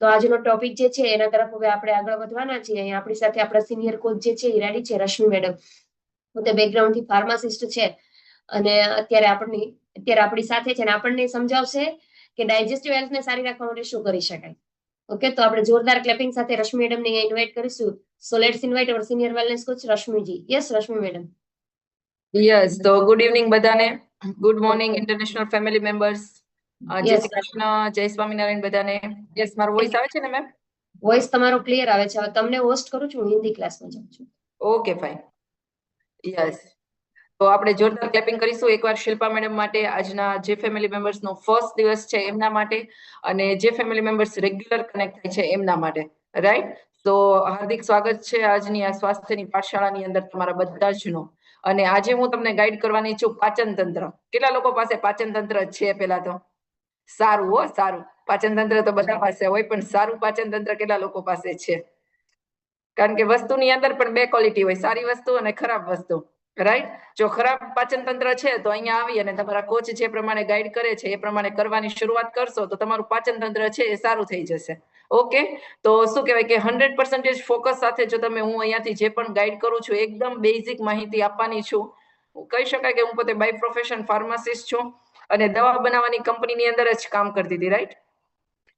તો આજનો ટોપિક જે છે, એના તરફ હવે આપણે આગળ વધવાના છીએ. અહીંયા આપણી સાથે આપણા સિનિયર કોચ જે છે, એ રેડી છે, રશ્મિ મેડમ પોતે બેકગ્રાઉન્ડથી ફાર્માસિસ્ટ છે અને અત્યારે આપણને, અત્યારે આપણી સાથે છે અને આપણને સમજાવશે કે ડાયજેસ્ટિવ હેલ્થને સારી રાખવા માટે શું કરી શકાય. ઓકે તો આપણે જોરદાર ક્લેપિંગ સાથે રશ્મિ મેડમને અહીંયા ઇન્વાઇટ કરીશું. So let's invite our senior wellness coach Rashmiji. Yes Rashmi madam yes તો ગુડ ઇવનિંગ બધાને. Good morning international family members જય શ્રી કૃષ્ણ જય સ્વામિનારાયણ બધાને. યસ મારો વોઇસ આવે છે ને મેમ વોઇસ તમારો ક્લિયર આવે છે. હવે તમને હોસ્ટ કરું છું હું હિન્દી ક્લાસમાં જાઉં છું. ઓકે ફાઇન યસ તો આપણે જોરદાર ક્લેપિંગ કરીશું. એકવાર શિલ્પા મેડમ માટે આજના જે ફેમિલી મેમ્બર્સ નો ફર્સ્ટ દિવસ છે એમના માટે અને જે ફેમિલી મેમ્બર્સ રેગ્યુલર કનેક્ટ થાય છે એમના માટે. રાઈટ તો હાર્દિક સ્વાગત છે આજની આ સ્વાસ્થ્યની પાઠશાળાની અંદર તમારા બધા જ નો અને આજે હું તમને ગાઈડ કરવાની છું પાચન તંત્ર કેટલા લોકો પાસે પાચન તંત્ર છે પેલા તો? સારું હો, સારું. પાચન તંત્ર તો બધા પાસે હોય, પણ સારું પાચન તંત્ર કેટલા લોકો પાસે છે? કારણ કે વસ્તુની અંદર પણ બે ક્વોલિટી હોય, સારી વસ્તુ અને ખરાબ વસ્તુ રાઈટ જો ખરાબ પાચન તંત્ર છે, તો અહીંયા આવી અને તમારા કોચ જે પ્રમાણે ગાઈડ કરે છે, એ પ્રમાણે કરવાની શરૂઆત કરશો, તો તમારું પાચન તંત્ર છે, એ સારું થઈ જશે. ઓકે તો શું કહેવાય કે હંડ્રેડ પર્સન્ટેજ ફોકસ સાથે જો તમે હું અહીંયાથી જે પણ ગાઈડ કરું છું, એકદમ બેઝિક માહિતી આપવાની છું. કહી શકાય કે હું પોતે બાય પ્રોફેશન ફાર્માસિસ્ટ છું. અને દવા બનાવવાની કંપનીની અંદર જ કામ કરતી હતી રાઈટ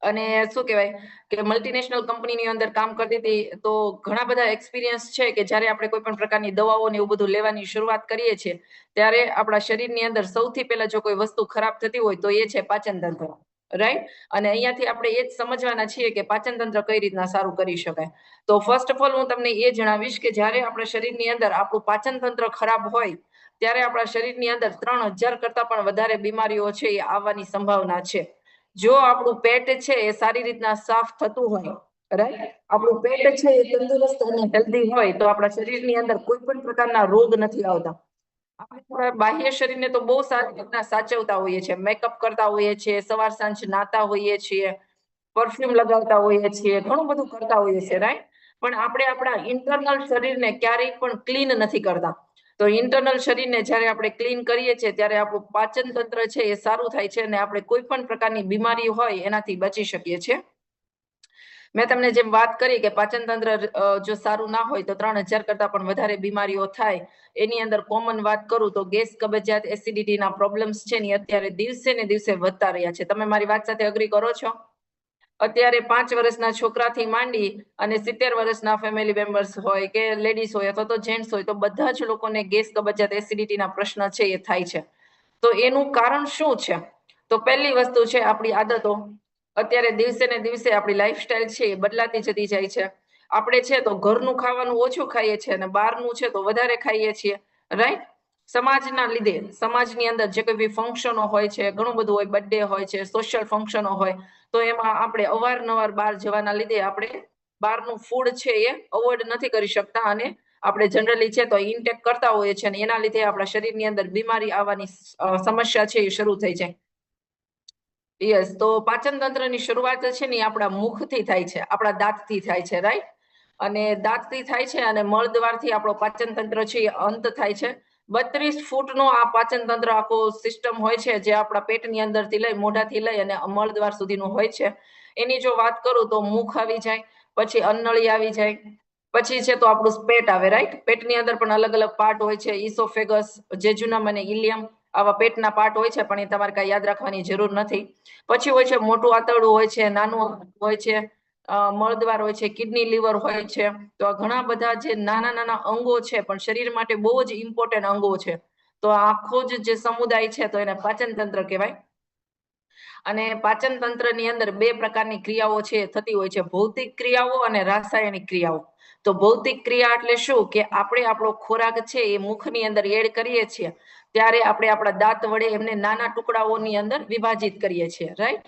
અને શું કહેવાય કે મલ્ટીનેશનલ કંપનીની અંદર કામ કરતી હતી, તો ઘણા બધા એક્સપિરિયન્સ છે કે જ્યારે આપણે કોઈ પણ પ્રકારની દવાઓ ને એવું બધું લેવાની શરૂઆત કરીએ છીએ, ત્યારે આપણા શરીરની અંદર સૌથી પહેલા જો કોઈ વસ્તુ ખરાબ થતી હોય તો એ છે પાચન તંત્ર રાઈટ અને અહીંયાથી આપણે એ જ સમજવાના છીએ કે પાચન તંત્ર કઈ રીતના સારું કરી શકાય. તો ફર્સ્ટ ઓફ ઓલ હું તમને એ જણાવીશ કે જ્યારે આપણા શરીરની અંદર આપણું પાચન તંત્ર ખરાબ હોય ત્યારે આપણા શરીરની અંદર ત્રણ હજાર કરતા પણ વધારે બીમારીઓ છે એ આવવાની સંભાવના છે. જો આપણું પેટ છે એ સારી રીતના સાફ થતું હોય રાઈટ આપણું પેટ છે એ તંદુરસ્ત અને હેલ્ધી હોય તો આપણા શરીરની અંદર કોઈ પણ પ્રકારના રોગ નથી આવતા. આપણે બાહ્ય શરીરને તો બહુ સારી રીતના સાચવતા હોઈએ છીએ. મેકઅપ કરતા હોઈએ છીએ, સવાર સાંજ નાતા હોઈએ છીએ પરફ્યુમ લગાવતા હોઈએ છીએ, ઘણું બધું કરતા હોઈએ છીએ રાઈટ પણ આપણે આપણા ઇન્ટરનલ શરીરને ક્યારેય પણ ક્લીન નથી કરતા. તો ઇન્ટરનલ શરીરને જ્યારે આપણે ક્લીન કરીએ છીએ, ત્યારે આપણું પાચન તંત્ર છે એ સારું થાય છે અને આપણે કોઈ પણ પ્રકારની બીમારી હોય, એનાથી બચી શકીએ છીએ. મેં તમને જેમ વાત કરી કે પાચન તંત્ર જો સારું ના હોય તો ત્રણ હજાર કરતા પણ વધારે બીમારીઓ થાય. એની અંદર કોમન વાત કરું તો ગેસ કબજિયાત એસિડિટીના પ્રોબ્લેમ્સ છે ને અત્યારે દિવસે ને દિવસે વધતા રહ્યા છે. તમે મારી વાત સાથે અગ્રી કરો છો? અત્યારે પાંચ વર્ષના છોકરાથી માંડી અને સિત્તેર વર્ષના ફેમિલી મેમ્બર્સ હોય કે લેડીઝ હોય અથવા તો જેન્ટ્સ હોય, તો બધા જ લોકોને ગેસ કબજિયાત એસિડિટીના પ્રશ્ન છે એ થાય છે. તો એનું કારણ શું છે? તો પહેલી વસ્તુ છે આપણી આદતો. અત્યારે દિવસે ને દિવસે આપણી લાઈફસ્ટાઈલ છે એ બદલાતી જતી જાય છે. આપણે છે તો ઘરનું ખાવાનું ઓછું ખાઈએ છીએ અને બહારનું છે તો વધારે ખાઈએ છીએ. રાઈટ સમાજના લીધે, સમાજની અંદર જે કોઈ બી ફંક્શનો હોય છે, ઘણું બધું હોય બર્થડે હોય છે સોશિયલ ફંક્શનો હોય તો એમાં આપણે અવારનવાર બહાર જવાના લીધે આપણે બહારનું ફૂડ છે એ અવોઇડ નથી કરી શકતા અને આપણે જનરલી છે તો ઇન્ટેક કરતા હોઈએ છીએ અને એના લીધે આપણા શરીરની અંદર બીમારી આવવાની સમસ્યા છે એ શરૂ થઈ જાય. યસ તો પાચન તંત્રની શરૂઆત છે ને આપણા મુખથી થાય છે, આપણા દાંતથી થાય છે રાઈટ અને દાંતથી થાય છે અને મળદ્વારથી આપણો પાચન તંત્ર છે એ અંત થાય છે. બત્રીસ ફૂટનો આ પાચન તંત્ર આખો સિસ્ટમ હોય છે, જે આપણા પેટની અંદરથી લઈ, મોઢાથી લઈ અને અમળદ્વાર સુધીનું હોય છે. એની જો વાત કરું તો મુખ આવી જાય, પછી અન્નળી આવી જાય, પછી છે તો આપણું પેટ આવે રાઈટ પેટની અંદર પણ અલગ અલગ પાર્ટ હોય છે ઇસોફેગસ જેજુનમ અને ઇલિયમ આવા પેટના પાર્ટ હોય છે, પણ એ તમારે કાંઈ યાદ રાખવાની જરૂર નથી. પછી હોય છે મોટું આંતરડું હોય છે, નાનું હોય છે મળદ્વાર હોય છે, કિડની લીવર હોય છે, તો આ ઘણા બધા જે નાના નાના અંગો છે, પણ શરીર માટે બહુ જ ઇમ્પોર્ટન્ટ અંગો છે. તો આખો જ જે સમુદાય છે, તો એને પાચન તંત્ર કહેવાય. અને પાચન તંત્રની અંદર બે પ્રકારની ક્રિયાઓ છે થતી હોય છે, ભૌતિક ક્રિયાઓ અને રાસાયણિક ક્રિયાઓ. તો ભૌતિક ક્રિયા એટલે શું? કે આપણે આપણો ખોરાક છે, એ મુખની અંદર એડ કરીએ છીએ, ત્યારે આપણે આપણા દાંત વડે એમને નાના ટુકડાઓની અંદર વિભાજિત કરીએ છીએ રાઈટ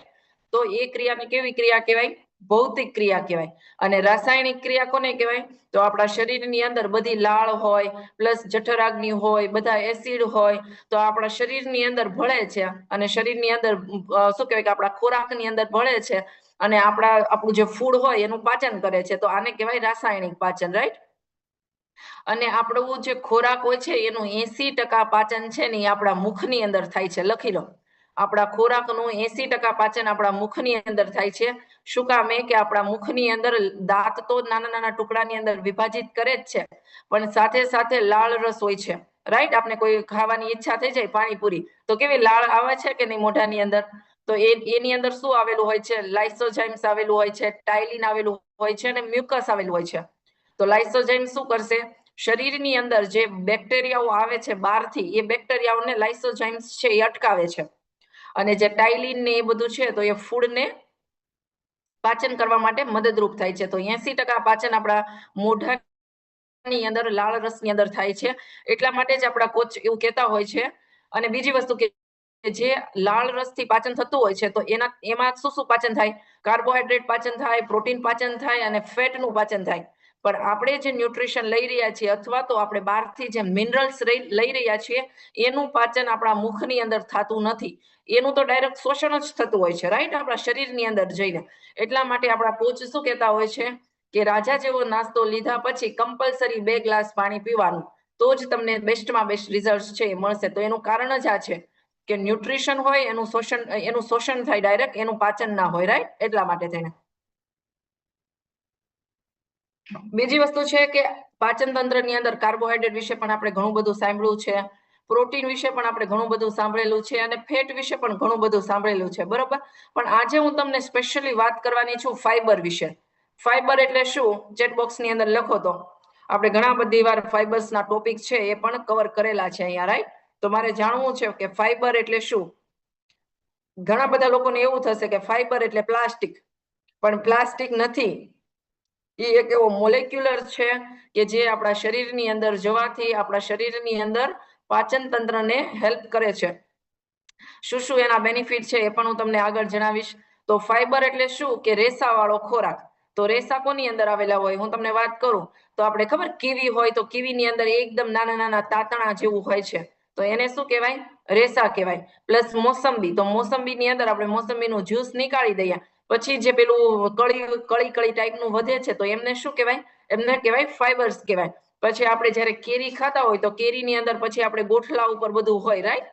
તો એ ક્રિયાને કેવી ક્રિયા કહેવાય? ભૌતિક ક્રિયા કહેવાય. અને રાસાયણિક ક્રિયા કોને કહેવાય? તો આપણા શરીરની અંદર બધી લાળ હોય, પ્લસ જઠરાગ્નિ હોય, બધા એસિડ હોય, તો આપણા શરીરની અંદર ભળે છે. અને શરીરની અંદર શું કહેવાય કે આપણા ખોરાકની અંદર ભળે છે. અને આપણા, આપણું જે ફૂડ હોય એનું પાચન કરે છે. તો આને કહેવાય રાસાયણિક પાચન રાઈટ અને આપણું જે ખોરાક હોય છે, એનું એસી ટકા પાચન છે ને એ આપણા મુખની અંદર થાય છે. લખી લો. આપણા ખોરાકનું એસી ટકા પાચન આપણા મુખની અંદર થાય છે. શું કામે કે આપણા મુખની અંદર દાંત તો નાના નાના ટુકડાની અંદર વિભાજિત કરે જ છે, પણ સાથે સાથે લાળ રસ હોય છે. રાઈટ આપણે કોઈ ખાવાની ઈચ્છા થઈ જાય પાણીપુરી, તો કેવી લાળ આવે છે કે નહીં મોઢાની અંદર? તો એ, એની અંદર શું આવેલું હોય છે? લાઇસોજાઇમ્સ આવેલું હોય છે ટાઇલિન આવેલું હોય છે અને મ્યુકસ આવેલું હોય છે. તો લાઇસોજાઇમ શું કરશે? શરીરની અંદર જે બેક્ટેરિયાઓ આવે છે બહારથી, એ બેક્ટેરિયાઓને લાઇસોજાઇમ્સ છે એ અટકાવે છે. અને જે ટાઇલિન ને એ બધું છે, તો એ ફૂડને પાચન કરવા માટે મદદરૂપ થાય છે. તો એસી પાચન આપણા મોઢાની અંદર, લાળ રસની અંદર થાય છે. એટલા માટે જ આપણા કોચ એવું કહેતા હોય છે. અને બીજી વસ્તુ કે જે લાળ રસથી પાચન થતું હોય છે, તો એના, એમાં શું શું પાચન થાય? કાર્બોહાઈડ્રેટ પાચન થાય, પ્રોટીન પાચન થાય અને ફેટનું પાચન થાય. પણ આપણે જે ન્યુટ્રિશન લઈ રહ્યા છીએ, અથવા તો આપણે બહારથી જે મિનરલ્સ લઈ રહ્યા છીએ, એનું પાચન આપણા મુખની અંદર થતું નથી. એનું તો ડાયરેક્ટ શોષણ જ થતું હોય છે રાઈટ આપણા શરીરની અંદર જઈને. એટલા માટે આપણા કોચ શું કહેતા હોય છે કે રાજા જેવો નાસ્તો લીધા પછી કમ્પલસરી બે ગ્લાસ પાણી પીવાનું. તો જ તમને બેસ્ટમાં બેસ્ટ રિઝલ્ટ છે, એ મળશે. તો એનું કારણ જ આ છે કે ન્યુટ્રિશન હોય, એનું શોષણ એનું શોષણ થાય ડાયરેક્ટ એનું પાચન ના હોય રાઈટ એટલા માટે થઈને. બીજી વસ્તુ છે કે પાચન તંત્રની અંદર કાર્બોહાઈડ્રેટ વિશે પણ આપણે ઘણું બધું સાંભળ્યું છે. પ્રોટીન વિશે પણ આપણે ઘણું બધું સાંભળેલું છે અને ફેટ વિશે પણ ઘણું બધું સાંભળેલું છે, બરોબર? પણ આજે હું તમને સ્પેશિયલી વાત કરવાની છું ફાઈબર વિશે. ફાઈબર એટલે શું? ચેટ બોક્સની અંદર લખો તો. આપણે ઘણા બધી વાર ફાઈબર્સ ના ટોપિક છે એ પણ કવર કરેલા છે અહીંયા રાઈટ તો મારે જાણવું છે કે ફાઈબર એટલે શું? ઘણા બધા લોકોને એવું થશે કે ફાઈબર એટલે પ્લાસ્ટિક પણ પ્લાસ્ટિક નથી. એ એક એવો મોલેક્યુલર છે કે જે આપણા શરીરની અંદર જવાથી આપણા શરીરની અંદર પાચન તંત્રને હેલ્પ કરે છે. શું શું એના બેનિફિટ છે એ પણ હું તમને આગળ જણાવીશ. તો ફાઈબર એટલે શું? કે રેસા વાળો ખોરાક. તો રેસા કોની અંદર આવેલા હોય? હું તમને વાત કરું. તો આપણે ખબર કીવી હોય તો કીવીની અંદર એકદમ નાના નાના તાતણા જેવું હોય છે. તો એને શું કહેવાય? રેસા કહેવાય. પ્લસ મોસંબી. તો મોસંબીની અંદર આપણે મોસંબીનું જ્યુસ નીકાળી દઈએ. પછી જે પેલું કળી કળી કળી ટાઈપનું વધે છે તો એમને શું કહેવાય? એમને કહેવાય ફાઈબર્સ કહેવાય. પછી આપણે જ્યારે કેરી ખાતા હોય તો કેરીની અંદર પછી આપણે ગોઠલા ઉપર બધું હોય રાઈટ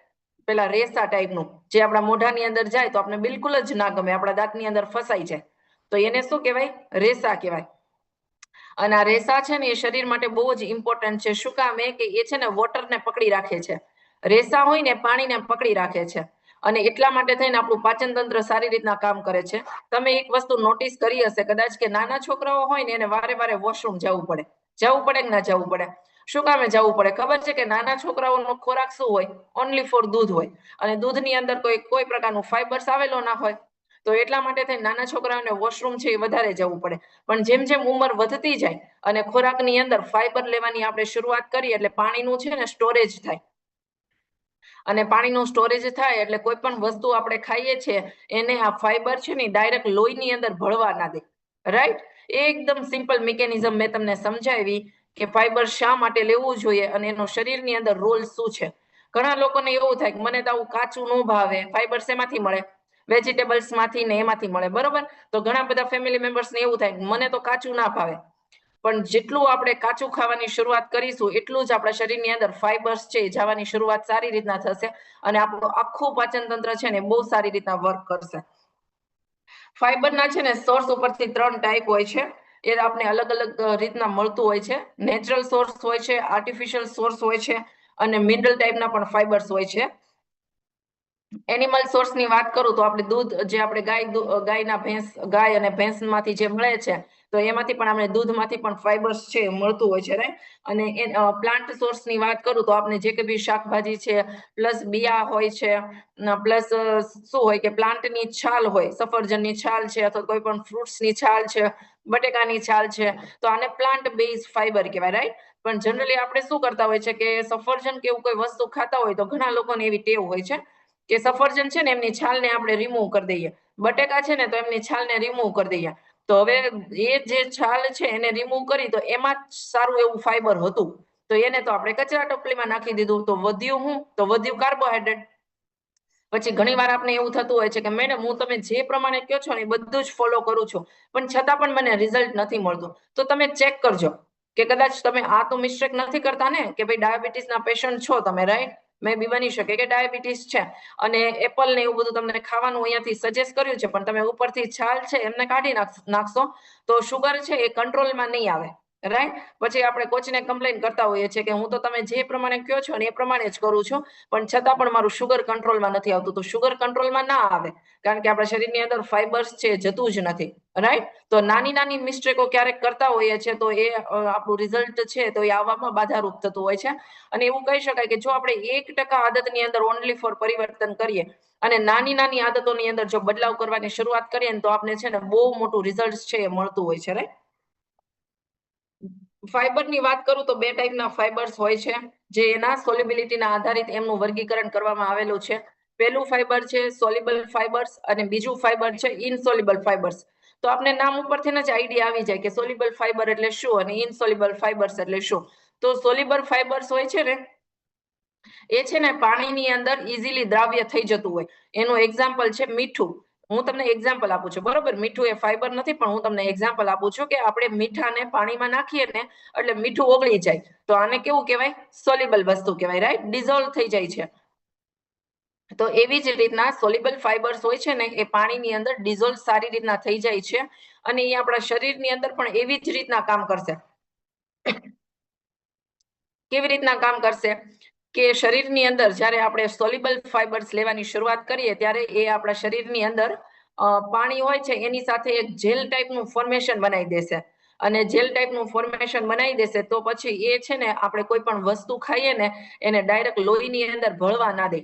પેલા રેસા ટાઈપનું જે આપણા મોઢાની અંદર જાય તો આપણે બિલકુલ જ ના ગમે, આપણા દાંતની અંદર ફસાઈ જાય. તો એને શું કહેવાય? રેસા કહેવાય. અને આ રેસા છે ને એ શરીર માટે બહુ જ ઇમ્પોર્ટન્ટ છે. શું કામ એ? કે એ છે ને વોટરને પકડી રાખે છે. રેસા હોય ને પાણીને પકડી રાખે છે. અને એટલા માટે થઈને આપણું પાચન તંત્ર સારી રીતના કામ કરે છે. તમે એક વસ્તુ નોટિસ કરી હશે, કદાચ કે નાના છોકરાઓ હોય ને એને વારે વારે વોશરૂમ જવું પડે. જવું પડે કે ના જવું પડે? શું કામે જવું પડે? ખબર છે કે નાના છોકરાઓનો ખોરાક શું હોય? ઓનલી ફોર દૂધ હોય. અને દૂધની અંદર કોઈ કોઈ પ્રકારનું ફાઈબર્સ આવેલો ના હોય. તો એટલા માટે થઈને નાના છોકરાઓને વોશરૂમ છે એ વધારે જવું પડે. પણ જેમ જેમ ઉંમર વધતી જાય અને ખોરાકની અંદર ફાઈબર લેવાની આપણે શરૂઆત કરીએ એટલે પાણીનું છે ને સ્ટોરેજ થાય. અને પાણીનું સ્ટોરેજ થાય એટલે કોઈ પણ વસ્તુ આપણે ખાઈએ છીએ, એને આ ફાઈબર છે ને ડાયરેક્ટ લોહીની અંદર ભળવા ના દે. રાઈટ એકદમ સિમ્પલ મિકેનિઝમ મેં તમને સમજાવી કે ફાઈબર શા માટે લેવું જોઈએ અને એનો શરીરની અંદર રોલ શું છે? ઘણા લોકોને એવું થાય કે મને તો આવું કાચું ન ભાવે ફાઈબર શેમાંથી મળે? વેજીટેબલ્સમાંથી ને એમાંથી મળે, બરોબર? તો ઘણા બધા ફેમિલી મેમ્બર્સ ને એવું થાય મને તો કાચું ના ભાવે. પણ જેટલું આપણે કાચું ખાવાની શરૂઆત કરીશું, એટલું જ આપણા શરીરની અંદર ફાઈબર્સ છે જવાની શરૂઆત સારી રીતના થશે અને આપણું આખું પાચન તંત્ર છે ને બહુ સારી રીતના વર્ક કરશે. ફાઈબરના છે ને સોર્સ ઉપરથી ત્રણ ટાઈપ હોય છે. એ આપણે અલગ અલગ રીતના મળતું હોય છે. નેચરલ સોર્સ હોય છે આર્ટિફિશિયલ સોર્સ હોય છે, અને મિનરલ ટાઈપના પણ ફાઈબર્સ હોય છે. એનિમલ સોર્સની વાત કરું તો આપણે દૂધ, જે આપણે ગાય ગાયના ભેંસ, ગાય અને ભેંસમાંથી જે મળે છે તો એમાંથી પણ આપણે દૂધમાંથી પણ ફાઈબર્સ છે, મળતું હોય છે રાઈટ અને પ્લાન્ટ સોર્સની વાત કરું તો આપણે જે કે બી શાકભાજી છે પ્લસ બિયા હોય છે પ્લસ શું હોય કે પ્લાન્ટની છાલ હોય, સફરજનની છાલ છે, અથવા કોઈ પણ ફ્રૂટ્સની છાલ છે, બટેકાની છાલ છે, તો આને પ્લાન્ટ બેઝ ફાઈબર કહેવાય રાઈટ પણ જનરલી આપણે શું કરતા હોય છે કે સફરજન કે એવું કોઈ વસ્તુ ખાતા હોય તો ઘણા લોકોને એવી ટેવ હોય છે કે સફરજન છે ને એમની છાલને આપણે રિમૂવ કરી દઈએ. બટેકા છે ને તો એમની છાલને રિમૂવ કરી દઈએ. તો હવે એ જે છાલ છે એને રિમૂવ કરી તો એમાં જ સારું એવું ફાઈબર હતું. તો એને તો આપણે કચરા ટોપલીમાં નાખી દીધું. તો વધ્યું હું? તો વધ્યું કાર્બોહાઈડ્રેટ પછી ઘણી વાર આપણે એવું થતું હોય છે કે, મેડમ, હું તમે જે પ્રમાણે કહો છો ને એ બધું જ ફોલો કરું છું. પણ છતાં પણ મને રિઝલ્ટ નથી મળતું. તો તમે ચેક કરજો કે કદાચ તમે આ તો મિસ્ટેક નથી કરતા ને, કે ભાઈ ડાયાબિટીસ ના પેશન્ટ છો તમે રાઈટ મે બી બની શકે કે ડાયાબિટીસ છે. અને એપલ ને એવું બધું તમને ખાવાનું અહીંયાથી સજેસ્ટ કર્યું છે, પણ તમે ઉપરથી છાલ છે, એમને કાઢી નાખ- નાખશો તો શુગર છે એ કંટ્રોલમાં નહીં આવે. રાઈટ પછી આપણે કોચને કમ્પ્લેન કરતા હોઈએ છીએ કે હું તો તમે જે પ્રમાણે કહો છો ને એ પ્રમાણે જ કરું છું, પણ છતાં પણ મારું શુગર કંટ્રોલમાં નથી આવતું. તો શુગર કંટ્રોલમાં ના આવે, કારણ કે આપણા શરીરની અંદર ફાઈબર્સ છે, જતું જ નથી. રાઈટ તો નાની નાની મિસ્ટેકો ક્યારેક કરતા હોઈએ છીએ તો એ આપણું રિઝલ્ટ છે તો એ આવવામાં બાધારૂપ થતું હોય છે. અને એવું કહી શકાય કે જો આપણે એક ટકા આદતની અંદર ઓનલી ફોર પરિવર્તન કરીએ અને નાની નાની આદતોની અંદર જો બદલાવ કરવાની શરૂઆત કરીએ ને તો આપણે છે ને બહુ મોટું રિઝલ્ટ છે એ મળતું હોય છે. રાઈટ ફાઈબરની વાત કરું તો બે ટાઈપના ફાઈબર્સ હોય છે, જે એના સોલ્યુબિલિટીના આધારિત એમનું વર્ગીકરણ કરવામાં આવેલું છે. પહેલું ફાઈબર છે સોલ્યુબલ ફાઈબર્સ અને બીજું ફાઈબર છે ઇનસોલ્યુબલ ફાઈબર્સ તો આપણે નામ ઉપરથી જ આઈડિયા આવી જાય કે સોલ્યુબલ ફાઈબર એટલે શું અને ઇનસોલ્યુબલ ફાઈબર્સ એટલે શું. તો સોલ્યુબલ ફાઈબર્સ હોય છે ને, એ છે ને પાણીની અંદર ઇઝીલી દ્રાવ્ય થઈ જતું હોય. એનું એક્ઝામ્પલ છે મીઠું. હું તમને એક્ઝામ્પલ આપું છું, બરોબર? મીઠું એ ફાઈબર નથી, પણ હું તમને એક્ઝામ્પલ આપું છું કે આપણે મીઠાને પાણીમાં નાખીએ ને એટલે મીઠું ઓગળી જાય. તો આને કેવું કહેવાય? સોલ્યુબલ વસ્તુ કહેવાય રાઈટ ડિઝોલ્વ થઈ જાય છે. તો એવી જ રીતના સોલ્યુબલ ફાઈબર્સ હોય છે ને, એ પાણીની અંદર ડિઝોલ્વ સારી રીતના થઈ જાય છે અને એ આપણા શરીરની અંદર પણ એવી જ રીતના કામ કરશે. કેવી રીતના કામ કરશે? કે શરીરની અંદર જ્યારે આપણે સોલ્યુબલ ફાઈબર્સ લેવાની શરૂઆત કરીએ ત્યારે એ આપણા શરીરની અંદર પાણી હોય છે એની સાથે એક જેલ ટાઈપનું ફોર્મેશન બનાવી દેશે. અને જેલ ટાઈપનું ફોર્મેશન બનાવી દેશે તો પછી એ છે ને આપણે કોઈ પણ વસ્તુ ખાઈએ ને એને ડાયરેક્ટ લોહીની અંદર ભળવા ના દે.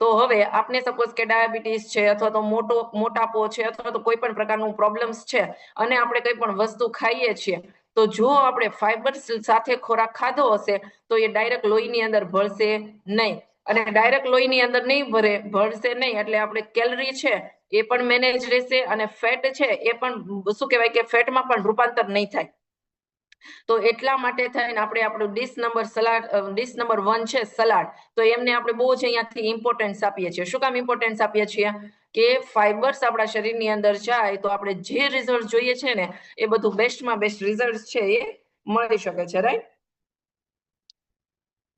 તો હવે આપને સપોઝ કે ડાયાબિટીસ છે અથવા તો મોટો, મોટાપો છે અથવા તો કોઈ પણ પ્રકારનું પ્રોબ્લેમ્સ છે અને આપણે કોઈ પણ વસ્તુ ખાઈએ છીએ તો જો આપણે ફાઈબર સાથે ખોરાક ખાધો હશે, તો એ ડાયરેક્ટ લોહીની અંદર ભળશે નહીં. અને ડાયરેક્ટ લોહીની અંદર નહીં ભરે, ભળશે નહીં. એટલે આપણે કેલરી છે એ પણ મેનેજ રહેશે અને ફેટ છે એ પણ, શું કહેવાય કે ફેટમાં પણ રૂપાંતર નહીં થાય. તો એટલા માટે થઈને આપણે આપણો dish number salad dish number one છે સલાડ તો એમને આપણે બહુ જ અહીંયાથી ઇમ્પોર્ટન્સ આપીએ છીએ. શું કામ ઇમ્પોર્ટન્સ આપીએ છીએ? કે ફાઈબર્સ આપણા શરીરની અંદર જાય તો આપણે જે રિઝલ્ટ જોઈએ છે ને, એ બધું બેસ્ટમાં બેસ્ટ રિઝલ્ટ છે એ મળી શકે છે રાઈટ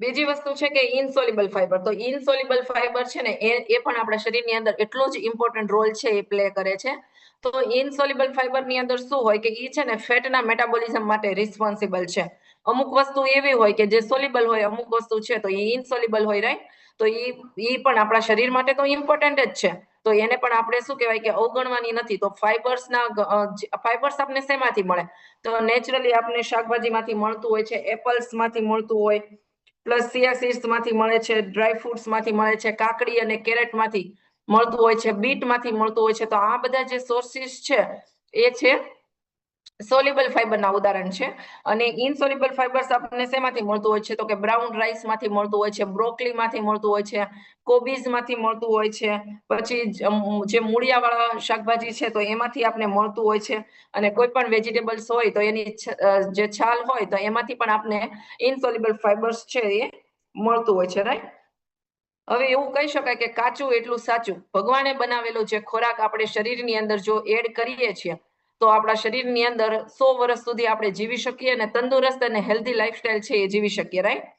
બીજી વસ્તુ છે કે ઇનસોલ્યુબલ ફાઈબર તો ઇનસોલ્યુબલ ફાઈબર છે ને, એ પણ આપણા શરીરની અંદર એટલો જ ઇમ્પોર્ટન્ટ રોલ છે, એ પ્લે કરે છે. તો ઇનસોલ્યુબલ ફાઈબરની અંદર શું હોય કે એ છે ને, ફેટના મેટાબોલિઝમ માટે રિસ્પોન્સિબલ છે. અમુક વસ્તુ એવી હોય કે જે સોલ્યુબલ હોય, અમુક વસ્તુ છે તો એ ઇનસોલ્યુબલ હોય રાઈટ તો એ એ પણ આપણા શરીર માટે તો ઇમ્પોર્ટન્ટ જ છે. તો એને પણ આપણે શું કહેવાય કે અવગણવાની નથી. તો ફાઈબર્સના ફાઈબર્સ આપણે શેમાંથી મળે? તો નેચરલી આપણે શાકભાજીમાંથી મળતું હોય છે એપલ્સમાંથી મળતું હોય પ્લસ સિયા સીડ્સમાંથી મળે છે ડ્રાય ફ્રૂટ્સમાંથી મળે છે, કાકડી અને કેરેટમાંથી મળતું હોય છે, બીટમાંથી મળતું હોય છે. તો આ બધા જે સોર્સિસ છે, એ છે સોલ્યુબલ ફાઈબરના ઉદાહરણ છે. અને ઇનસોલ્યુબલ ફાઈબર્સ આપણને શેમાંથી મળતું હોય છે? તો કે બ્રાઉન રાઈસમાંથી મળતું હોય છે બ્રોકલી માંથી મળતું હોય છે કોબીઝમાંથી મળતું હોય છે, પછી જે મૂળિયાવાળા શાકભાજી છે, તો એમાંથી આપણે મળતું હોય છે. અને કોઈ પણ વેજીટેબલ્સ હોય તો એની જે છાલ હોય તો એમાંથી પણ આપણે ઇનસોલ્યુબલ ફાઈબર્સ છે એ મળતું હોય છે રાઈટ હવે એવું કહી શકાય કે કાચું એટલું સાચું. ભગવાને બનાવેલો જે ખોરાક આપણે શરીરની અંદર જો એડ કરીએ છીએ તો આપણા શરીરની અંદર સો વર્ષ સુધી આપણે જીવી શકીએ અને તંદુરસ્ત અને હેલ્ધી લાઈફસ્ટાઈલ છે એ જીવી શકીએ રાઈટ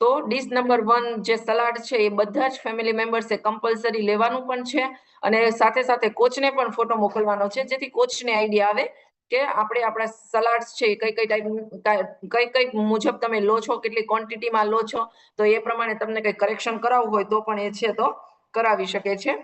તો ડીશ નંબર વન જે સલાડ છે એ બધા જ ફેમિલી મેમ્બર્સે કમ્પલસરી લેવાનું પણ છે અને સાથે સાથે કોચને પણ ફોટો મોકલવાનો છે, જેથી કોચને આઈડિયા આવે કે આપણે આપણા સલાડ્સ છે કઈ કઈ ટાઈપ કઈ કઈ મુજબ તમે લો છો, કેટલી ક્વોન્ટિટીમાં લો છો, તો એ પ્રમાણે તમને કઈ કરેક્શન કરાવવું હોય તો પણ એ છે તો કરાવી શકે છે.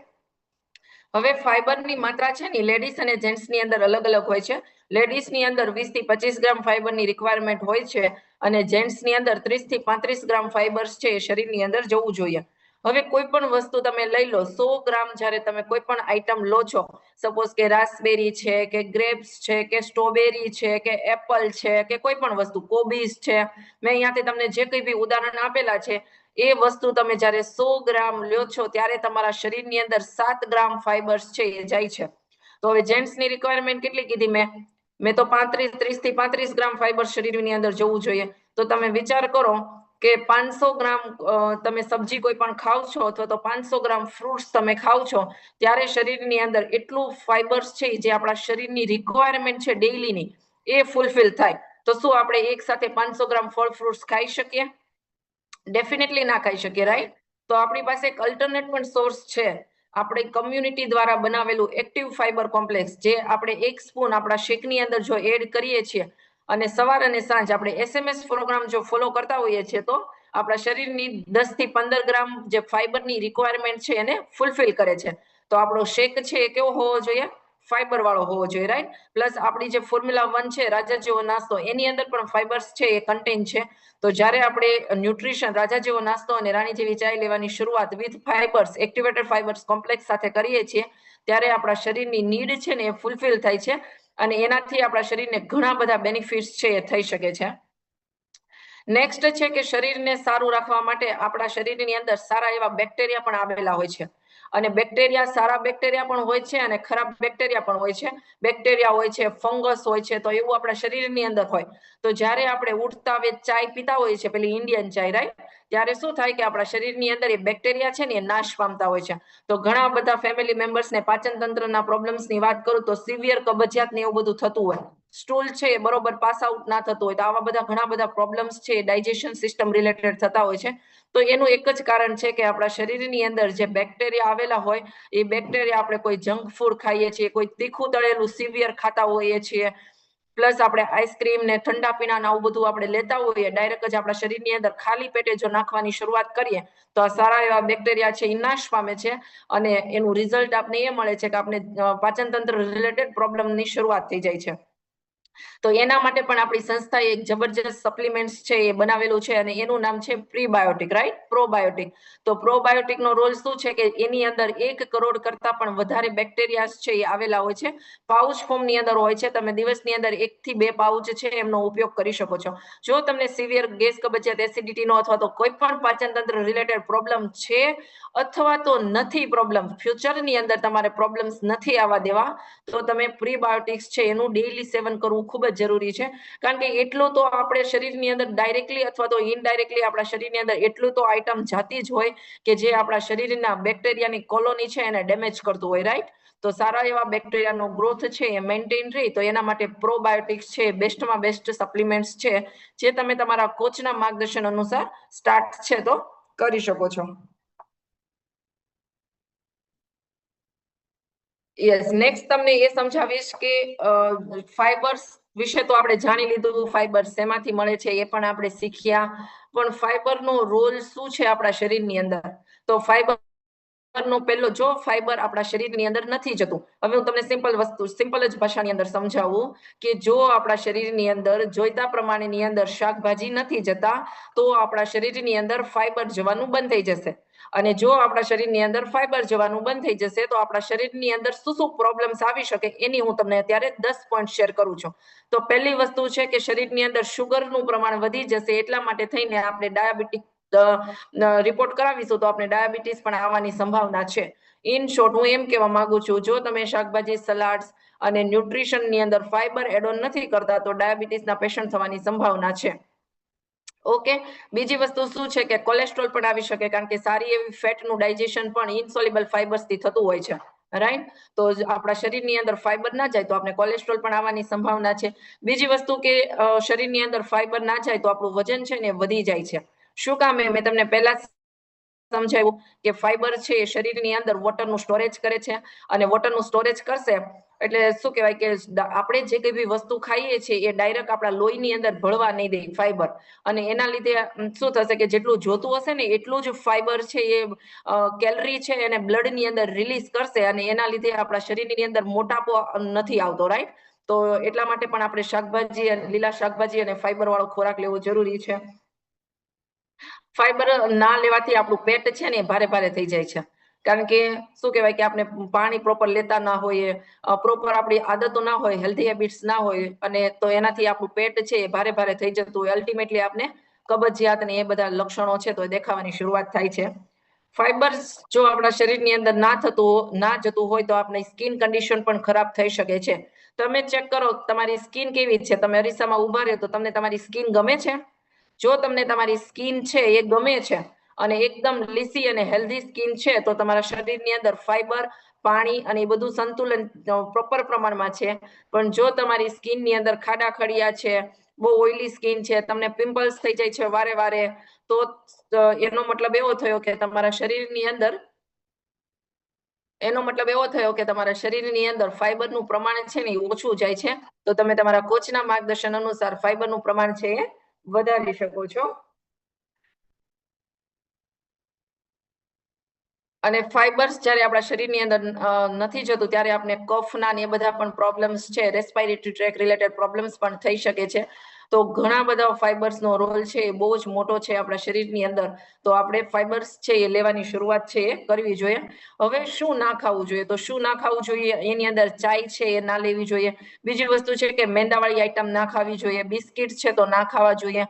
હવે ફાઇબરની માત્રા છે ને લેડીઝ અને જેન્ટ્સની અંદર અલગ અલગ હોય છે. લેડીઝની અંદર વીસથી પચીસ ગ્રામ ફાઇબરની રિક્વાયરમેન્ટ હોય છે અને જેન્ટ્સની અંદર ત્રીસથી પાંત્રીસ ગ્રામ ફાઈબર્સ છે એ શરીરની અંદર જવું જોઈએ. હવે કોઈ પણ વસ્તુ તમે લઈ લો, સો ગ્રામ જ્યારે તમે કોઈ પણ આઈટમ લો છો સપોઝ કે રાસબેરી છે, કે ગ્રેપ્સ છે, કે સ્ટ્રોબેરી છે, કે એપલ છે, કે કોઈ પણ વસ્તુ કોબીઝ છે. મેં અહીંયાથી તમને જે કંઈ બી ઉદાહરણ આપેલા છે એ વસ્તુ તમે જ્યારે સો ગ્રામ લ્યો છો, ત્યારે તમારા શરીરની અંદર સાત ગ્રામ ફાઈબર્સ છે, એ જાય છે. તો હવે જેન્ટ્સની રિક્વાયરમેન્ટ કેટલી કીધી મેં? મેં તો પાંત્રીસ ત્રીસથી પાંત્રીસ ગ્રામ ફાઈબર શરીરની અંદર જવું જોઈએ. તો તમે વિચાર કરો કે પાંચસો ગ્રામ તમે સબ્જી કોઈ પણ ખાવ છો અથવા તો પાંચસો ગ્રામ ફ્રૂટ્સ તમે ખાવ છો, ત્યારે શરીરની અંદર એટલું ફાઈબર્સ છે જે આપણા શરીરની રિક્વાયરમેન્ટ છે ડેઈલીની એ ફૂલફિલ થાય. તો શું આપણે એક સાથે પાંચસો ગ્રામ ફળ ફ્રૂટ્સ ખાઈ શકીએ? ડેફિનેટલી ના ખાઈ શકીએ રાઈટ તો આપણી પાસે એક અલ્ટરનેટ પણ સોર્સ છે. આપણે કમ્યુનિટી દ્વારા બનાવેલું એક્ટિવ ફાઈબર કોમ્પ્લેક્સ જે આપણે એક સ્પૂન આપણા શેકની અંદર જો એડ કરીએ છીએ અને સવાર અને સાંજ આપણે એસએમએસ પ્રોગ્રામ જો ફોલો કરતા હોઈએ છીએ, તો આપણા શરીરની દસથી પંદર ગ્રામ જે ફાઈબરની રિક્વાયરમેન્ટ છે એને ફૂલફિલ કરે છે. તો આપણો શેક છે એ કેવો હોવો જોઈએ? ફાઈબર વાળો હોવો જોઈએ રાઈટ પ્લસ આપણી જે ફોર્મ્યુલા વન છે રાજા જેવો નાસ્તો, એની અંદર પણ ફાઈબર્સ છે, એ કન્ટેન છે. તો જ્યારે આપણે ન્યુટ્રિશન રાજા જેવો નાસ્તો અને રાણી જેવી ચાય લેવાની શરૂઆત with fibres activated fibres complex સાથે કરીએ છીએ, ત્યારે આપણા શરીરની નીડ છે ને એ ફૂલફિલ થાય છે અને એનાથી આપણા શરીરને ઘણા બધા બેનિફિટ્સ છે એ થઈ શકે છે. નેક્સ્ટ છે કે શરીરને સારું રાખવા માટે આપણા શરીરની અંદર સારા એવા બેક્ટેરિયા પણ આવેલા હોય છે. અને બેક્ટેરિયા, સારા બેક્ટેરિયા પણ હોય છે અને ખરાબ બેક્ટેરિયા પણ હોય છે. બેક્ટેરિયા હોય છે, ફંગસ હોય છે, તો એવું આપણા શરીરની અંદર હોય. તો જ્યારે આપણે ઉઠતા વેત ચાય પીતા હોઈએ છીએ, પેલી ઇન્ડિયન ચાય રાઈટ ત્યારે શું થાય કે આપણા શરીરની અંદર એ બેક્ટેરિયા છે ને, એ નાશ પામતા હોય છે. તો ઘણા બધા ફેમિલી મેમ્બર્સને પાચન તંત્રના પ્રોબ્લેમ્સની વાત કરું તો સિવિયર કબજિયાત ને એવું બધું થતું હોય. સ્ટૂલ છે બરોબર પાસ આઉટ ના થતો હોય તો આવા બધા ઘણા બધા પ્રોબ્લેમ્સ છે ડાયજેશન સિસ્ટમ રિલેટેડ થતા હોય છે. તો એનું એક જ કારણ છે કે આપણા શરીરની અંદર જે બેક્ટેરિયા આવેલા હોય, એ બેક્ટેરિયા આપણે કોઈ જંક ફૂડ ખાઈએ છીએ, કોઈ તીખું તળેલું સિવિયર ખાતા હોઈએ છીએ પ્લસ આપણે આઈસ્ક્રીમ ને ઠંડા પીણા આવું બધું આપણે લેતા હોઈએ ડાયરેક્ટ જ આપણા શરીરની અંદર ખાલી પેટે જો નાખવાની શરૂઆત કરીએ, તો આ સારા એવા બેક્ટેરિયા છે, એ નાશ પામે છે અને એનું રિઝલ્ટ આપને એ મળે છે કે આપણે પાચનતંત્ર રિલેટેડ પ્રોબ્લેમની શરૂઆત થઈ જાય છે. તો એના માટે પણ આપણી સંસ્થાએ એક જબરજસ્ત સપ્લિમેન્ટ્સ છે એ બનાવેલું છે અને એનું નામ છે પ્રીબાયોટિક રાઈટ પ્રોબાયોટિક તો પ્રોબાયોટિક નો રોલ શું છે કે એની અંદર એક કરોડ કરતા પણ વધારે બેક્ટેરિયાસ છે એ આવેલા હોય છે. પાઉચ ફોર્મની અંદર હોય છે. તમે દિવસની અંદર એક થી બે પાઉચ છે એમનો ઉપયોગ કરી શકો છો. જો તમને સિવિયર ગેસ કબજિયાત એસિડિટી નો અથવા તો કોઈ પણ પાચન તંત્ર રિલેટેડ પ્રોબ્લેમ છે અથવા તો નથી પ્રોબ્લેમ ફ્યુચરની અંદર તમારે પ્રોબ્લેમ્સ નથી આવવા દેવા, તો તમે પ્રીબાયોટિક્સ છે એનું ડેઈલી સેવન કરવું ખૂબ જ જરૂરી છે. કારણ કે એટલું તો આપણે શરીરની અંદર ડાયરેક્ટલી અથવા તો ઇનડાયરેક્ટલી આપણા શરીરની અંદર એટલું તો આઈટમ જાતી જ હોય કે જે આપણા શરીરના બેક્ટેરિયાની કોલોની છે એને ડેમેજ કરતું હોય રાઈટ તો સારા એવા બેક્ટેરિયાનો ગ્રોથ છે, એ મેન્ટેન રહે, તો એના માટે પ્રોબાયોટિક્સ છે બેસ્ટમાં બેસ્ટ સપ્લિમેન્ટ્સ છે, જે તમે તમારા કોચના માર્ગદર્શન અનુસાર સ્ટાર્ટ છે તો કરી શકો છો. યસ નેક્સ્ટ તમને એ સમજાવીશ કે ફાઈબર્સ વિશે તો આપણે જાણી લીધું ફાઈબર શેમાંથી મળે છે એ પણ આપણે શીખ્યા. પણ ફાઈબર નો રોલ શું છે આપણા શરીરની અંદર? તો ફાઈબર નો પહેલો જો ફાઈબર આપણા શરીરની અંદર નથી જતું. હવે હું તમને સિમ્પલ વસ્તુ સિમ્પલ જ ભાષાની અંદર સમજાવું કે જો આપણા શરીરની અંદર જોઈતા પ્રમાણેની અંદર શાકભાજી નથી જતા, તો આપણા શરીરની અંદર ફાઈબર જવાનું બંધ થઈ જશે. અને જો આપણા શરીરની અંદર ફાઈબર જવાનું બંધ થઈ જશે, તો આપણા શરીરની અંદર શું શું પ્રોબ્લેમ્સ આવી શકે એની હું તમને અત્યારે દસ પોઈન્ટ શેર કરું છું. તો પહેલી વસ્તુ છે કે શરીરની અંદર શુગરનું પ્રમાણ વધી જશે એટલા માટે થઈને આપણે ડાયાબિટીક રિપોર્ટ કરાવીશું તો આપણે ડાયાબિટીસ પણ આવવાની સંભાવના છે. ઇન શોર્ટ હું એમ કહેવા માંગુ છું, જો તમે શાકભાજી સલાડ્સ અને ન્યુટ્રિશનની અંદર ફાઈબર એડ ઓન નથી કરતા, તો ડાયાબિટીસના પેશન્ટ થવાની સંભાવના છે. ઓકે બીજી વસ્તુ શું છે કે કોલેસ્ટ્રોલ પણ આવી શકે, કારણ કે સારી એવી ફેટનું ડાયજેશન પણ ઇન્સોલિબલ ફાઈબર્સથી થતું હોય છે. રાઈટ તો આપણા શરીરની અંદર ફાઈબર ના જાય તો આપણે કોલેસ્ટ્રોલ પણ આવવાની સંભાવના છે. બીજી વસ્તુ કે શરીરની અંદર ફાઈબર ના જાય તો આપણું વજન છે ને વધી જાય છે. શું કામ મેં તમને પહેલા સમજાવ્યું કે ફાઈબર છે એ શરીરની અંદર વોટરનું સ્ટોરેજ કરે છે અને વોટરનું સ્ટોરેજ કરશે એટલે શું કહેવાય કે આપણે જે કઈ બી વસ્તુ ખાઈએ છીએ એ ડાયરેક્ટ આપણા લોહીની અંદર ભળવા નહીં દે ફાઈબર અને એના લીધે શું થશે કે જેટલું જોતું હશે ને એટલું જ ફાઈબર છે એ કેલરી છે એને બ્લડની અંદર રિલીઝ કરશે અને એના લીધે આપણા શરીરની અંદર મોટાપો નથી આવતો રાઈટ તો એટલા માટે પણ આપણે શાકભાજી લીલા શાકભાજી અને ફાઈબર વાળો ખોરાક લેવો જરૂરી છે. ફાઈબર ના લેવાથી આપણું પેટ છે ને ભારે ભારે થઈ જાય છે. કારણ કે શું કહેવાય કે આપણે પાણી પ્રોપર લેતા ના હોઈએ પ્રોપર આપણી આદતો ના હોય હેલ્ધી હેબિટ્સ ના હોય, અને તો એનાથી આપણું પેટ છે એ ભારે ભારે થઈ જતું હોય. અલ્ટિમેટલી આપણે કબજિયાત ને એ બધા લક્ષણો છે તો દેખાવાની શરૂઆત થાય છે. ફાઈબર્સ જો આપણા શરીરની અંદર ના થતું ના જતું હોય તો આપણી સ્કિન કન્ડિશન પણ ખરાબ થઈ શકે છે. તમે ચેક કરો તમારી સ્કિન કેવી છે? તમે અરીસામાં ઊભા રહ્યો તો તમને તમારી સ્કિન ગમે છે? જો તમને તમારી સ્કિન છે એ ગમે છે અને એકદમ લીસી અને હેલ્ધી સ્કિન છે, તો તમારા શરીરની અંદર ફાઈબર, પાણી અને એ બધું સંતુલન પ્રોપર પ્રમાણમાં છે. પણ જો તમારી સ્કિનની અંદર ખાડા ખડિયા છે, બહુ ઓઇલી સ્કિન છે, તમને પિમ્પલ્સ થઈ જાય છે વારે વારે, તો એનો મતલબ એવો થયો કે તમારા શરીરની અંદર, એનો મતલબ એવો થયો કે તમારા શરીરની અંદર ફાઈબરનું પ્રમાણ છે ને ઓછું જાય છે, તો તમે તમારા કોચના માર્ગદર્શન અનુસાર ફાઈબરનું પ્રમાણ છે એ વધારી શકો છો. અને ફાઈબર્સ જ્યારે આપણા શરીરની અંદર નથી જતું ત્યારે આપણે કફના ને એ બધા પણ પ્રોબ્લેમ્સ છે. રેસ્પાયરેટરી ટ્રેક રિલેટેડ પ્રોબ્લેમ્સ પણ થઈ શકે છે. તો ઘણા બધા ફાઈબર્સનો રોલ છે, એ બહુ જ મોટો છે આપણા શરીરની અંદર. તો આપણે ફાઈબર્સ છે એ લેવાની શરૂઆત છે એ કરવી જોઈએ. હવે શું ના ખાવું જોઈએ? તો શું ના ખાવું જોઈએ? એની અંદર ચાય છે એ ના લેવી જોઈએ. બીજી વસ્તુ છે કે મેંદાવાળી આઈટમ ના ખાવી જોઈએ. બિસ્કિટ છે તો ના ખાવા જોઈએ.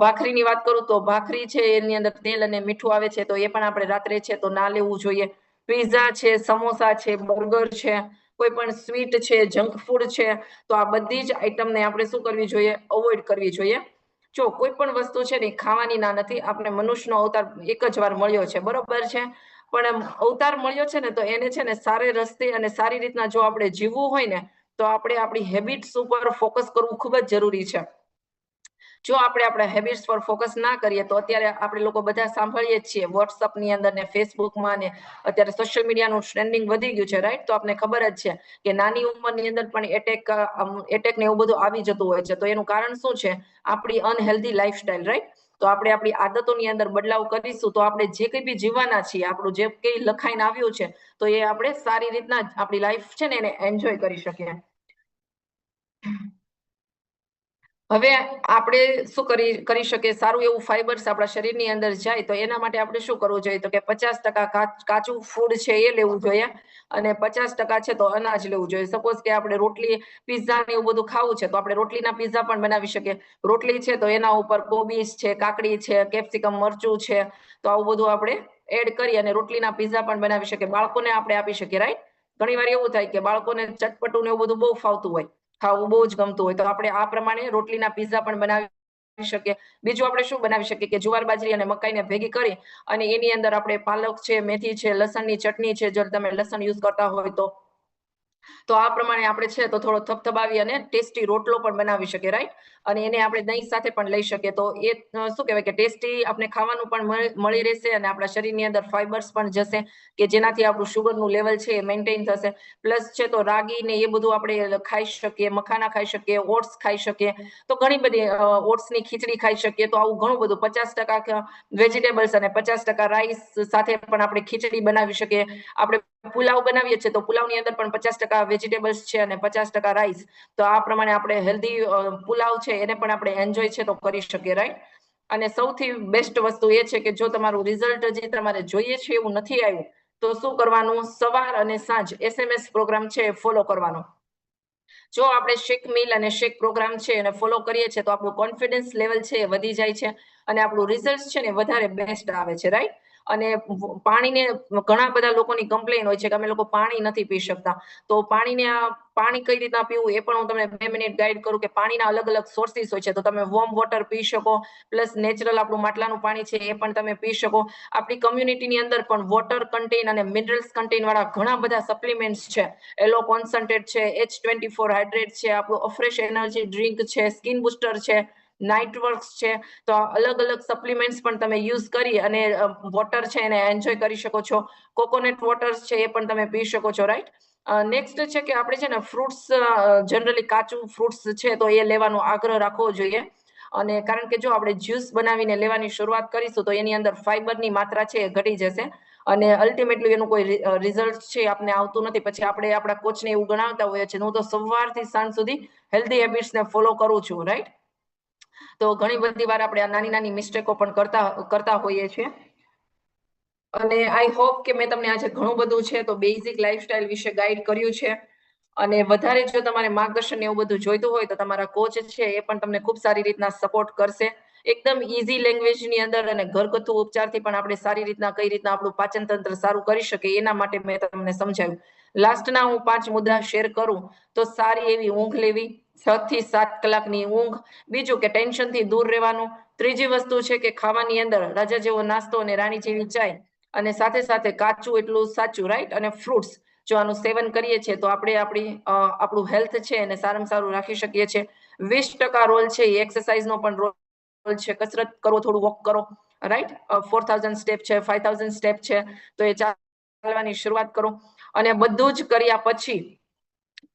ભાખરીની વાત કરું તો ભાખરી છે એની અંદર તેલ અને મીઠું આવે છે તો એ પણ આપણે રાત્રે છે તો ના લેવું જોઈએ. પીઝા છે, સમોસા છે, બર્ગર છે કોઈ પણ સ્વીટ છે જંક ફૂડ છે, તો આ બધી જ આઈટમને આપણે શું કરવી જોઈએ? અવોઇડ કરવી જોઈએ. જો કોઈ પણ વસ્તુ છે ને ખાવાની ના નથી આપણે મનુષ્યનો અવતાર એક જ વાર મળ્યો છે, બરોબર છે? પણ અવતાર મળ્યો છે ને, તો એને છે ને સારે રસ્તે અને સારી રીતના જો આપણે જીવવું હોય ને, તો આપણે આપણી હેબિટ્સ ઉપર ફોકસ કરવું ખૂબ જ જરૂરી છે. જો આપણે આપણા હેબિટ્સ પર ફોકસ ના કરીએ તો અત્યારે આપણે લોકો બધા સાંભળીએ છીએ વોટ્સઅપની અંદર ને ફેસબુકમાં ને અત્યારે સોશિયલ મીડિયાનું ટ્રેન્ડિંગ વધી ગયું છે રાઈટ તો આપને ખબર જ છે કે નાની ઉંમરની અંદર પણ એટેક એટેક ને એવું બધું આવી જતું હોય છે. તો એનું કારણ શું છે? આપણી અનહેલ્ધી લાઈફસ્ટાઈલ રાઈટ તો આપણે આપણી આદતોની અંદર બદલાવ કરીશું તો આપણે જે કંઈ બી જીવવાના છીએ, આપણું જે કંઈ લખાઈને આવ્યું છે, તો એ આપણે સારી રીતના આપણી લાઈફ છે ને એને એન્જોય કરી શકીએ. હવે આપણે શું કરી કરી શકીએ? સારું એવું ફાઈબર્સ આપણા શરીરની અંદર જાય તો એના માટે આપણે શું કરવું જોઈએ? તો કે પચાસ ટકા કાચ- ફૂડ છે એ લેવું જોઈએ અને પચાસ ટકા છે તો અનાજ લેવું જોઈએ. સપોઝ કે આપણે રોટલી પીઝા ને એવું બધું ખાવું છે તો આપણે રોટલીના પીઝા પણ બનાવી શકીએ. રોટલી છે તો એના ઉપર કોબીસ છે, કાકડી છે, કેપ્સિકમ, મરચું છે તો આવું બધું આપણે એડ કરી અને રોટલીના પીઝા પણ બનાવી શકીએ. બાળકોને આપણે આપી શકીએ રાઈટ ઘણી વાર એવું થાય કે બાળકોને ચટપટું ને એવું બધું બહુ ફાવતું હોય. ખાવું બહુ જ ગમતું હોય. તો આપણે આ પ્રમાણે રોટલીના પીઝા પણ બનાવી શકીએ. બીજું આપણે શું બનાવી શકીએ કે જુવાર બાજરી અને મકાઈને ભેગી કરી અને એની અંદર આપણે પાલક છે, મેથી છે, લસણની ચટણી છે, જો તમે લસણ યુઝ કરતા હોય તો. તો આ પ્રમાણે આપણે છે તો થોડો થપથપાવી અને ટેસ્ટી રોટલો પણ બનાવી શકીએ રાઈટ અને એને આપણે દહીં સાથે પણ લઈ શકીએ. તો એ શું કહેવાય કે ટેસ્ટી આપણે ખાવાનું પણ મળી- રહેશે અને આપણા શરીરની અંદર ફાઈબર્સ પણ જશે કે જેનાથી આપણું શુગરનું લેવલ છે એ મેન્ટેન થશે. પ્લસ છે તો રાગી ને એ બધું આપણે ખાઈ શકીએ, મખાના ખાઈ શકીએ, ઓટ્સ ખાઈ શકીએ. તો ઘણી બધી ઓટ્સની ખીચડી ખાઈ શકીએ. તો આવું ઘણું બધું પચાસ ટકા વેજીટેબલ્સ અને પચાસ ટકા રાઈસ સાથે પણ આપણે ખીચડી બનાવી શકીએ. આપણે પુલાવ બનાવીએ છીએ તો પુલાવની અંદર પણ પચાસ ટકા વેજીટેબલ્સ છે અને પચાસ ટકા રાઈસ તો આ પ્રમાણે આપણે હેલ્ધી પુલાવ છે એને પણ આપણે એન્જોય છે તો કરી શકીએ રાઈટ અને સૌથી બેસ્ટ વસ્તુ એ છે કે જો તમારું રિઝલ્ટ જે તમારે જોઈએ છે એવું નથી આવ્યું, તો શું કરવાનું? સવાર અને સાંજ એસએમએસ પ્રોગ્રામ છે ફોલો કરવાનો. જો આપણે શેક મિલ અને શેક પ્રોગ્રામ છે એને ફોલો કરીએ છીએ તો આપણું કોન્ફિડન્સ લેવલ છે એ વધી જાય છે અને આપણું રિઝલ્ટ છે ને વધારે બેસ્ટ આવે છે રાઈટ અને પાણીને ઘણા બધા લોકોની કમ્પ્લેન હોય છે કે અમે લોકો પાણી નથી પી શકતા. તો પાણીને આ, પાણી કઈ રીતના પીવું એ પણ હું તમને બે મિનિટ ગાઈડ કરું કે પાણીના અલગ અલગ સોર્સિસ હોય છે. તો તમે વોર્મ વોટર પી શકો પ્લસ નેચરલ આપણું માટલાનું પાણી છે એ પણ તમે પી શકો. આપણી કમ્યુનિટીની અંદર પણ વોટર કન્ટેન અને મિનરલ્સ કન્ટેન વાળા ઘણા બધા સપ્લિમેન્ટ્સ છે. એલો કોન્સન્ટ્રેટ છે એચ ટ્વેન્ટી ફોર હાઇડ્રેટ છે, આપણું અફ્રેશ એનર્જી ડ્રિંક છે સ્કિન બુસ્ટર છે. નાઇટ વર્ક્સ છે. તો અલગ અલગ સપ્લિમેન્ટ્સ પણ તમે યુઝ કરી અને વોટર છે એને એન્જોય કરી શકો છો. કોકોનટ વોટર્સ છે એ પણ તમે પી શકો છો રાઈટ નેક્સ્ટ છે કે આપણે છે ને ફ્રૂટ્સ જનરલી કાચું ફ્રૂટ્સ છે તો એ લેવાનો આગ્રહ રાખવો જોઈએ. અને કારણ કે જો આપણે જ્યુસ બનાવીને લેવાની શરૂઆત કરીશું તો એની અંદર ફાઈબરની માત્રા છે એ ઘટી જશે. અને અલ્ટિમેટલી એનું કોઈ રિઝલ્ટ છે આપને આવતું નથી. પછી આપણે આપણા કોચને એવું ગણાવતા હોઈએ છીએ, હું તો સવારથી સાંજ સુધી હેલ્ધી હેબિટ્સને ફોલો કરું છું રાઈટ તો ઘણી બધી વાર આપણે આ નાની નાની મિસ્ટેકો પણ કરતા કરતા હોઈએ છીએ. અને આઈ હોપ કે મેં તમને આજે ઘણું બધું છે તો બેઝિક લાઈફસ્ટાઈલ વિશે ગાઈડ કર્યું છે. અને વધારે જો તમારે માર્ગદર્શન એવું બધું જોઈતું હોય તો તમારા કોચ છે એ પણ તમને ખૂબ સારી રીતના સપોર્ટ કરશે. એકદમ ઈઝી લેંગ્વેજની અંદર અને ઘરગથ્થુ ઉપચારથી પણ આપણે સારી રીતના કઈ રીતના આપણું પાચન તંત્ર સારું કરી શકીએ એના માટે મેં તમને સમજાવ્યું. લાસ્ટના હું પાંચ મુદ્દા શેર કરું તો સારી એવી ઊંઘ લેવી છ થી સાત કલાકની ઊંઘ. બીજું કે ટેન્શનથી દૂર રહેવાનું. ત્રીજી વસ્તુ છે કે ખાવાની અંદર રાજા જેવો નાસ્તો અને રાણી જેવી ચાય. અને સાથે સાથે કાચું એટલું સાચું રાઈટ અને ફ્રૂટ્સ જો આનું સેવન કરીએ છીએ તો આપણે આપણી આપણું હેલ્થ છે એને સારામાં સારું રાખી શકીએ છીએ. વીસ ટકા રોલ છે એ એક્સરસાઇઝનો પણ રોલ છે. કસરત કરો, થોડું વોક કરો રાઈટ ફોર થાઉઝન્ડ સ્ટેપ છે ફાઈવ થાઉઝન્ડ સ્ટેપ છે. તો એ ચાલવાની શરૂઆત કરો. અને બધું જ કર્યા પછી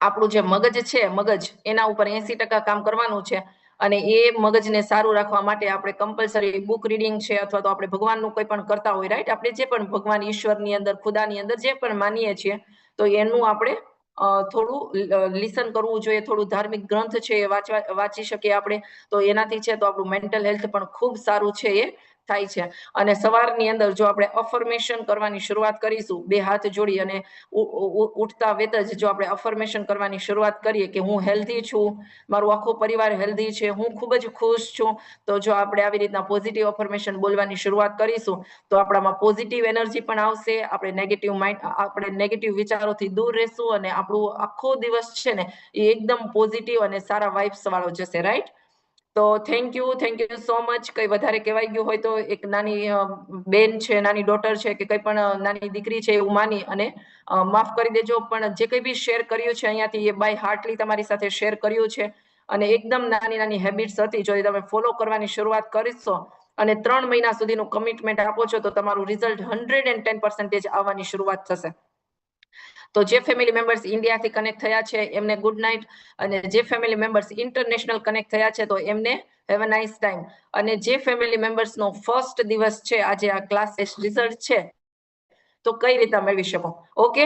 આપણું જે મગજ છે, મગજ, એના ઉપર એસી ટકા કામ કરવાનું છે અને એ મગજને સારું રાખવા માટે આપણે કમ્પલસરી બુક રીડિંગ છે અથવા તો આપણે ભગવાનનું કોઈ પણ કરતા હોય રાઈટ આપણે જે પણ ભગવાન ઈશ્વરની અંદર, ખુદાની અંદર જે પણ માનીએ છીએ, તો એનું આપણે થોડું લિસન કરવું જોઈએ, થોડું ધાર્મિક ગ્રંથ છે એ વાંચવા, વાંચી શકીએ આપણે, તો એનાથી છે તો આપણું મેન્ટલ હેલ્થ પણ ખૂબ સારું છે એ થાય છે. અને સવારની અંદર જો આપણે અફર્મેશન કરવાની શરૂઆત કરીશું, બે હાથ જોડી અને ઉઠતા વેત જ જો આપણે અફર્મેશન કરવાની શરૂઆત કરીએ કે હું હેલ્ધી છું, મારું આખો પરિવાર હેલ્ધી છે, હું ખૂબ જ ખુશ છું, તો જો આપણે આવી રીતના પોઝિટિવ અફર્મેશન બોલવાની શરૂઆત કરીશું, તો આપણામાં પોઝિટિવ એનર્જી પણ આવશે, આપણે નેગેટિવ માઇન્ડ આપણે નેગેટિવ વિચારોથી દૂર રહેશું અને આપણું આખો દિવસ છે ને એ એકદમ પોઝિટિવ અને સારા વાઇબ્સ વાળો જશે રાઈટ તો thank you thank you so much કઈ વધારે કહેવાય ગયું હોય તો એક નાની બેન છે, નાની ડોટર છે કે કઈ પણ નાની દીકરી છે એવું માની અને માફ કરી દેજો, પણ જે કંઈ બી શેર કર્યું છે અહીંયાથી એ બાય હાર્ટલી તમારી સાથે શેર કર્યું છે. અને એકદમ નાની નાની હેબિટ્સ હતી. જો તમે ફોલો કરવાની શરૂઆત કરીશો અને ત્રણ મહિના સુધીનું કમિટમેન્ટ આપો છો તો તમારું result hundred and ten percentage આવવાની શરૂઆત થશે. તો જે ફેમિલી મેમ્બર્સ ઇન્ડિયાથી કનેક્ટ થયા છે, એમને ગુડ નાઇટ અને જે ફેમિલી મેમ્બર્સ ઇન્ટરનેશનલ કનેક્ટ થયા છે, તો એમને હેવ અ નાઇસ ટાઈમ અને જે ફેમિલી મેમ્બર્સનો ફર્સ્ટ દિવસ છે, આજે આ ક્લાસ રિઝલ્ટ છે, તો કઈ રીતે મેળવી શકો ઓકે